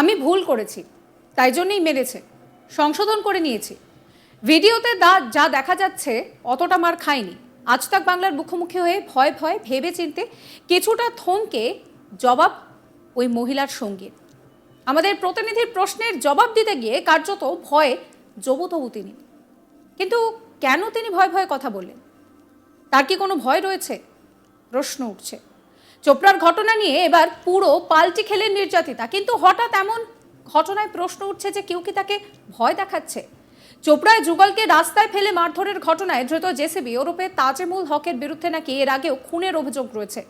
আমি ভুল করেছি, তাই জন্যই মেরেছে, সংশোধন করে নিয়েছি। ভিডিওতে দা, যা দেখা যাচ্ছে, অতটা মার খায়নি। আজ তাক বাংলার মুখোমুখি হয়ে ভয় ভয় ভেবে চিনতে কিছুটা থমকে জবাব ওই মহিলার সংগীত আমাদের প্রতিনিধির প্রশ্নের জবাব দিতে গিয়ে কার্যত ভয়ে জবুতবু তিনি। কিন্তু কেন তিনি ভয় ভয়ে কথা বললেন? তার কি কোনো ভয় রয়েছে? প্রশ্ন উঠছে। চোপড়ার ঘটনা নিয়ে এবার পুরো পাল্টি খেলেন নির্যাতিতা। কিন্তু হঠাৎ এমন ঘটনায় প্রশ্ন উঠছে যে কেউ কি তাকে ভয় দেখাচ্ছে? চোপড়ায় যুগলকে রাস্তায় ফেলে মারধরের ঘটনায় ধৃত জেসিবি ওরূপে তাজেমুল হকের বিরুদ্ধে নাকি এর আগেও খুনের অভিযোগ রয়েছে।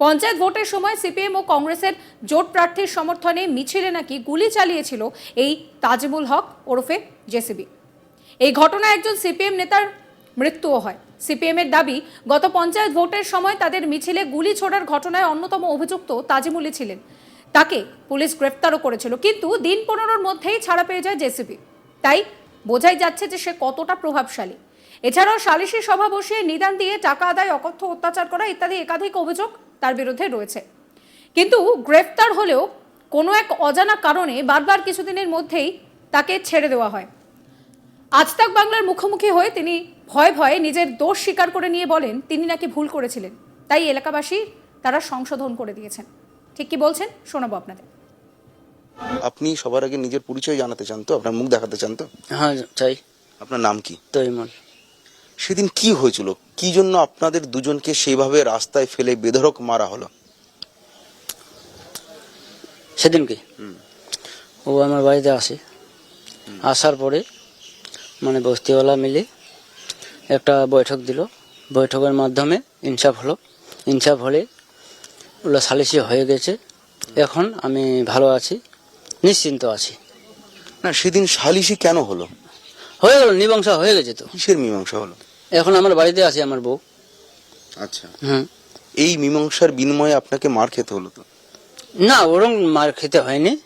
পঞ্চায়েত ভোটের সময় সিপিএম ও কংগ্রেসের জোট প্রার্থীর সমর্থনে মিছিলে নাকি গুলি চালিয়েছিল এই তাজেমুল হক ওরফে জেসিবি। এই ঘটনায় একজন সিপিএম নেতার মৃত্যুও হয়। সিপিএম এর দাবি, গত পঞ্চায়েত ভোটের সময় তাদের মিছিলে গুলি ছোড়ার ঘটনায় অন্যতম অভিযুক্ত তাজিমুলি ছিলেন। তাকে পুলিশ গ্রেফতারও করেছিল। কিন্তু দিন পনেরোর মধ্যেই ছাড়া পেয়ে যায় জেসিবি তাই বোঝাই যাচ্ছে যে সে কতটা প্রভাবশালী। এছাড়াও সালিশি সভা বসিয়ে নিদান দিয়ে টাকা আদায়, অকথ্য অত্যাচার করা ইত্যাদি একাধিক অভিযোগ তার বিরুদ্ধে রয়েছে। কিন্তু গ্রেফতার হলেও কোনো এক অজানা কারণে বারবার কিছুদিনের মধ্যেই তাকে ছেড়ে দেওয়া হয়। আজ তাক বাংলার মুখোমুখি হয়ে তিনি ভয়ে ভয়ে নিজের দোষ স্বীকার করে নিয়ে বলেন তিনি নাকি ভুল করেছিলেন। তাই এলাকাবাসী তারা সংশোধন করে দিয়েছেন। ঠিক কি বলছেন? শোনাবো আপনাদের। আপনি সবার আগে নিজের পরিচয় জানাতে চান তো? আপনার মুখ দেখাতে চান তো? হ্যাঁ চাই। আপনার নাম কি? তৈমল। সেদিন কি হয়েছিল? কি জন্য আপনাদের দুজনকে সেইভাবে রাস্তায় ফেলে বেধড়ক মারা হলো? সেদিনকে? ও আমার বাড়িতে আসে। আসার পরে মানে বস্তিওয়ালা মিলে একটা বৈঠক দিল। বৈঠকের মাধ্যমে ইনসাফ হলো। ইনসাফ হলে ওগুলো সালিসি হয়ে গেছে। এখন আমি ভালো আছি নিশ্চিন্ত আছি। না সেদিন সালিশি কেন হলো? হয়ে গেল মীমাংসা হয়ে গেছে তো। কিসের মীমাংসা হলো? এখন আমার বাড়িতে আছে আমার বউ। আচ্ছা। হুম। এই মীমাংসার বিনিময়ে আপনাকে মার খেতে হলো তো? না ওরম মার খেতে হয়নি।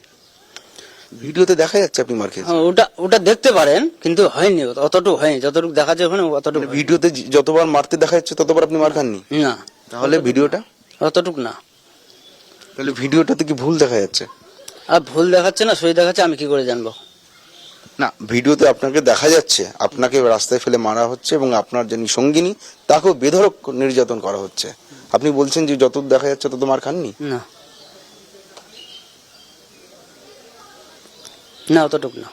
ভিডিওতে দেখা যাচ্ছে আপনি মার খেয়েছেন হ্যাঁ, ওটা ওটা দেখতে পারেন কিন্তু হয়নি অতটুকু হয়নি যতটুকু দেখা যাবে না অতটুকু ভিডিওতে যতবার মারতে দেখা যাচ্ছে ততবার আপনি মার খাননি? না। তাহলে ভিডিওটা? অতটুকু না। তাহলে ভিডিওটাতে কি ভুল দেখা যাচ্ছে? আর ভুল দেখাচ্ছে না সই দেখাচ্ছে আমি কি করে জানব? না ভিডিওতে আপনাকে দেখা যাচ্ছে আপনাকে রাস্তায় ফেলে মারা হচ্ছে এবং আপনার যিনি সঙ্গিনী তাকেও বেধরক নির্যাতন করা হচ্ছে। আপনি বলছেন যে যত দেখা যাচ্ছে তত মার খাননি? না। না অতটুকু না।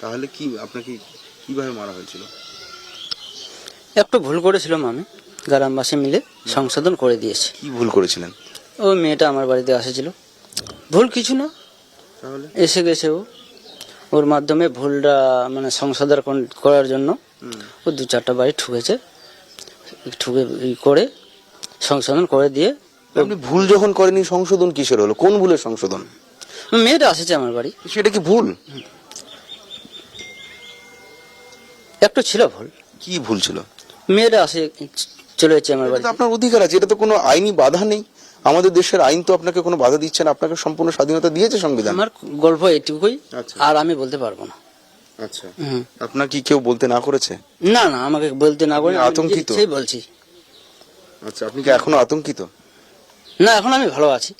তাহলে কি আপনাকে কীভাবে মারা হয়েছিল? একটু ভুল করেছিলাম আমি। গ্রামবাসী মিলে সংশোধন করে দিয়েছি। কি ভুল করেছিলেন? ও মেয়েটা আমার বাড়িতে এসেছিল ভুল কিছু না। তাহলে? এসে গেছে ও। ওর মাধ্যমে ভুলটা মানে সংশোধন করার জন্য ও দু চারটা বাড়ি ঠুকেছে। ঠুকে করে সংশোধন করে দিয়ে আপনি ভুল যখন করেনি সংশোধন কিসের হলো? কোন ভুলের সংশোধন? মেয়েটা এসেছে আমার বাড়ি। সেটা কি ভুল? একটু ছিল ভুল। কি ভুল ছিল? মেয়েরা আসে চলে যাচ্ছে আমার বাড়ি। আপনার অধিকার আছে এটা তো কোনো আইনি বাধা নেই। আমাদের দেশের আইন তো আপনাকে কোনো বাধা দিচ্ছে না আপনাকে সম্পূর্ণ স্বাধীনতা দিয়েছে সংবিধান। আমার গল্প এটুকুই আচ্ছা। আর আমি বলতে পারব না। আচ্ছা। আপনার কি কেউ বলতে না করেছে? না না আমাকে বলতে না করে আতঙ্কিত? সেই বলছি। আচ্ছা আপনি কি এখনও আতঙ্কিত? না এখন আমি ভালো আছি।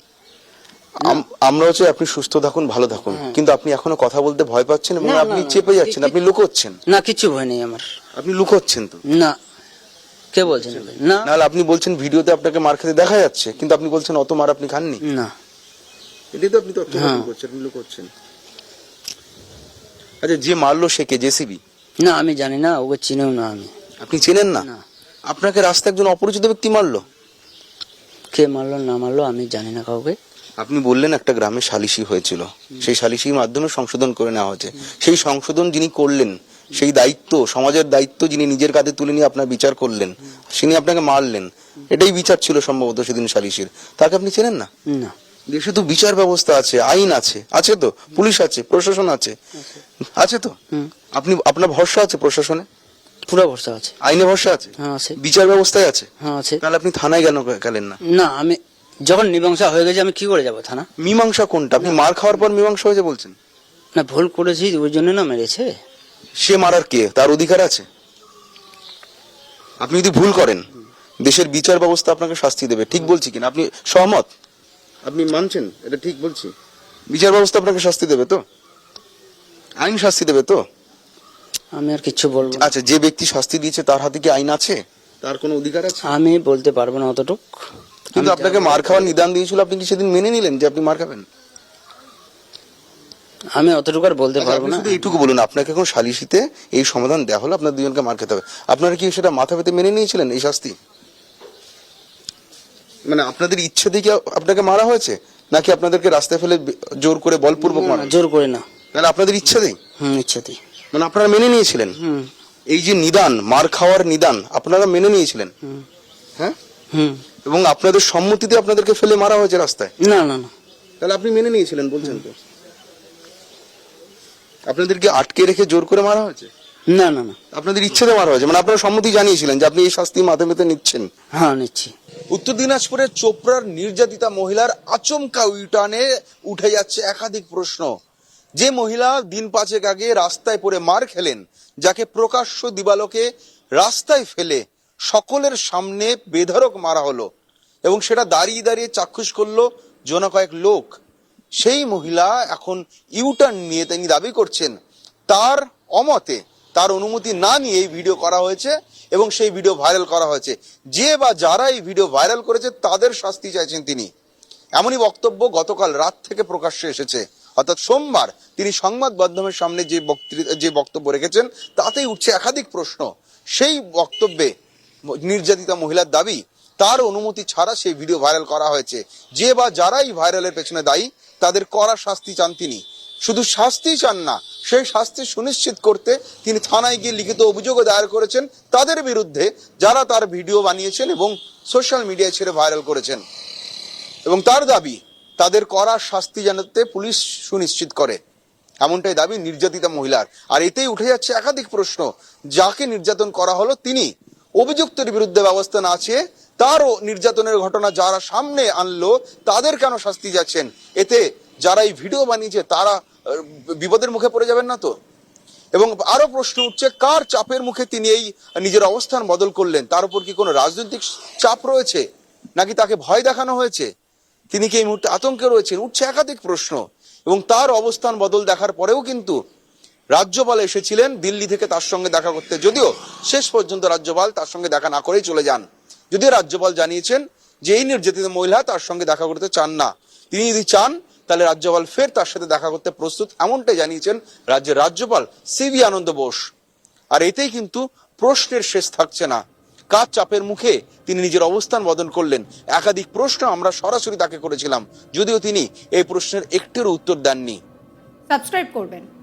আমরা হচ্ছে আপনি সুস্থ থাকুন ভালো থাকুন। কিন্তু আপনি এখনও কথা বলতে ভয় পাচ্ছেন এবং আপনি চেপে যাচ্ছেন আপনি লুকোচ্ছেন। না কিছু ভয় নেই আমার। আপনি লুকোচ্ছেন তো? না। কে বলছেন না। নাহলে আপনি বলছেন ভিডিওতে আপনাকে মার খেতে দেখা যাচ্ছে কিন্তু আপনি বলছেন অত মার আপনি খাননি। না। এটাই তো আপনি তথ্য হ্যাঁ। করছেন আপনি লুকোচ্ছেন। আচ্ছা যে মারলো সে কে? জেসিবি না আমি জানি না ওকে চিনেও না আমি। আপনি চেনেন না? না। আপনাকে রাস্তায় একজন অপরিচিত ব্যক্তি মারলো? কে মারলো না মারলো আমি জানি না কাউকে। আপনি বললেন একটা গ্রামে সালিশি হয়েছিল। সেই সালিশির মাধ্যমে সংশোধন করে নেওয়া হয়েছে। সেই সংশোধন যিনি করলেন সেই দায়িত্ব সমাজের দায়িত্ব যিনি নিজের কাঁধে তুলে নিয়ে আপনার বিচার করলেন তিনি আপনাকে মারলেন। এটাই বিচার ছিল সম্ভবত সেদিন সালিশির। তাকে আপনি চেনেন না? না। দেশে তো বিচার ব্যবস্থা আছে আইন আছে আছে তো পুলিশ আছে প্রশাসন আছে। আছে তো? আপনি আপনার ভরসা আছে প্রশাসনে? পুরো ভরসা আছে। আইনে ভরসা আছে? হ্যাঁ আছে। বিচার ব্যবস্থায় আছে? হ্যাঁ আছে। তাহলে আপনি থানায় কেন গেলেন না? না আমি যখন মীমাংসা হয়ে গেছে আমি কি করে যাব থানা? মীমাংসা কোনটা? আপনি মার খাওয়ার পর মীমাংসা হয়েছে বলছেন? না ভুল করেছি ওই জন্য না মেরেছে। সে মারার কে? তার অধিকার আছে? আপনি যদি ভুল করেন দেশের বিচার ব্যবস্থা আপনাকে শাস্তি দেবে। ঠিক বলছি কিনা? আপনি সহমত? আপনি মানছেন এটা ঠিক বলছি। বিচার ব্যবস্থা আপনাকে শাস্তি দেবে তো? আইন শাস্তি দেবে তো? আমি আর কিছু বলব না। আচ্ছা যে ব্যক্তি শাস্তি দিয়েছে তার হাতে কি আইন আছে? তার কোনো অধিকার আছে? আমি বলতে পারব না অতটুক। কিন্তু আপনাকে মার খাওয়ার নিদান দিয়েছিল আপনি কি সেদিন মেনে নিলেন যে আপনি মার খাবেন? আমি অতটুকু আর বলতে আচ্ছা, পারব না। এইটুকু বলুন আপনাকে এখন সালিশিতে এই সমাধান দেওয়া হলো আপনার দুজনকে মার খেতে হবে। আপনারা কি সেটা মাথা পেতে মেনে নিয়েছিলেন এই শাস্তি? মানে আপনাদের ইচ্ছে থেকে আপনাকে মারা হয়েছে নাকি আপনাদেরকে রাস্তায় ফেলে জোর করে বলপূর্বক মারা জোর করে না। তাহলে আপনাদের ইচ্ছে নেই? হুম ইচ্ছাতেই মানে আপনারা মেনে নিয়েছিলেন? হুম। এই যে নিদান মার খাওয়ার নিদান আপনারা মেনে নিয়েছিলেন? হুম। হ্যাঁ? হুম। এবং আপনাদের সম্মতিতে আপনাদেরকে ফেলে মারা হয়েছে রাস্তায়? না না না। তাহলে আপনি মেনে নিয়েছিলেন বলছেন তো? আপনাদেরকে আটকে রেখে জোর করে মারা হয়েছে? না না না। আপনাদের ইচ্ছেতে মারা হয়েছে? মানে আপনারা সম্মতি জানিয়েছিলেন যে আপনি এই শাস্তি মাথা মেতে নিচ্ছেন? হ্যাঁ নিচ্ছি। উত্তর দিনাজপুরের চোপড়ার নির্যাতিতা মহিলার আচমকা উইটানে উঠে যাচ্ছে একাধিক প্রশ্ন। যে মহিলা দিন পাঁচেক আগে রাস্তায় পড়ে মার খেলেন যাকে প্রকাশ্য দিবালোকে রাস্তায় ফেলে সকলের সামনে বেধরক মারা হলো এবং সেটা দাঁড়িয়ে দাঁড়িয়ে চাক্ষুষ করল জনা কয়েক লোক। সেই মহিলা এখন ইউটার্ন নিয়ে তিনি দাবি করছেন, তার অমতে তার অনুমতি না নিয়ে এই ভিডিও করা হয়েছে এবং সেই ভিডিও ভাইরাল করা হয়েছে। যে বা যারা এই ভিডিও ভাইরাল করেছে তাদের শাস্তি চাইছেন তিনি। এমনই বক্তব্য গতকাল রাত থেকে প্রকাশ্যে এসেছে। অর্থাৎ সোমবার তিনি সংবাদ মাধ্যমের সামনে যে বক্তৃতা যে বক্তব্য রেখেছেন, তাতেই উঠছে একাধিক প্রশ্ন। সেই বক্তব্যে নির্যাতিতা মহিলার দাবি, তার অনুমতি ছাড়া সেই ভিডিও ভাইরাল করা হয়েছে। যে বা যারাই ভাইরালের পেছনে দায়ী, তাদের কড়া শাস্তি চান তিনি। শুধু শাস্তি চান না, সেই শাস্তি সুনিশ্চিত করতে তিনি থানায় গিয়ে লিখিত অভিযোগও দায়ের করেছেন তাদের বিরুদ্ধে, যারা তার ভিডিও বানিয়েছেন এবং সোশ্যাল মিডিয়ায় ছেড়ে ভাইরাল করেছেন। এবং তার দাবি, তাদের করা শাস্তি জানাতে পুলিশ সুনিশ্চিত করে। এমনটাই দাবি নির্যাতিতা মহিলার। আর এতেই উঠে যাচ্ছে একাধিক প্রশ্ন। যাকে নির্যাতন করা হলো তিনি অভিযুক্তের বিরুদ্ধে ব্যবস্থা না আছে তারও নির্যাতনের ঘটনা যারা সামনে আনলো, তাদের কেন শাস্তি যাচ্ছেন? এতে যারা এই ভিডিও বানিয়েছে, তারা বিপদের মুখে পড়ে যাবেন না তো? এবং আরও প্রশ্ন উঠছে, কার চাপের মুখে তিনি এই নিজের অবস্থান বদল করলেন? তার উপর কি কোনো রাজনৈতিক চাপ রয়েছে? নাকি তাকে ভয় দেখানো হয়েছে? তিনি কি এই মুহূর্তে আতঙ্কে রয়েছেন? উঠছে একাধিক প্রশ্ন। এবং তার অবস্থান বদল দেখার পরেও কিন্তু রাজ্যপাল এসেছিলেন, দিল্লি থেকে তার সঙ্গে দেখা করতে। যদিও শেষ পর্যন্ত রাজ্যপাল তার সঙ্গে দেখা না করেই চলে যান। যদিও রাজ্যপাল জানিয়েছেন যে এই নির্যাতিত মহিলা তার সঙ্গে দেখা করতে চান না। তিনি যদি চান, তাহলে রাজ্যপাল ফের তার সাথে দেখা করতে প্রস্তুত। এমনটাই জানিয়েছেন রাজ্যের রাজ্যপাল সিবি আনন্দ বোস। আর এতেই কিন্তু প্রশ্নের শেষ থাকছে না। কাজ চাপের মুখে তিনি নিজের অবস্থান বদল করলেন? একাধিক প্রশ্ন আমরা সরাসরি তাকে করেছিলাম। যদিও তিনি এই প্রশ্নের একটিরও উত্তর দেননি। সাবস্ক্রাইব করবেন।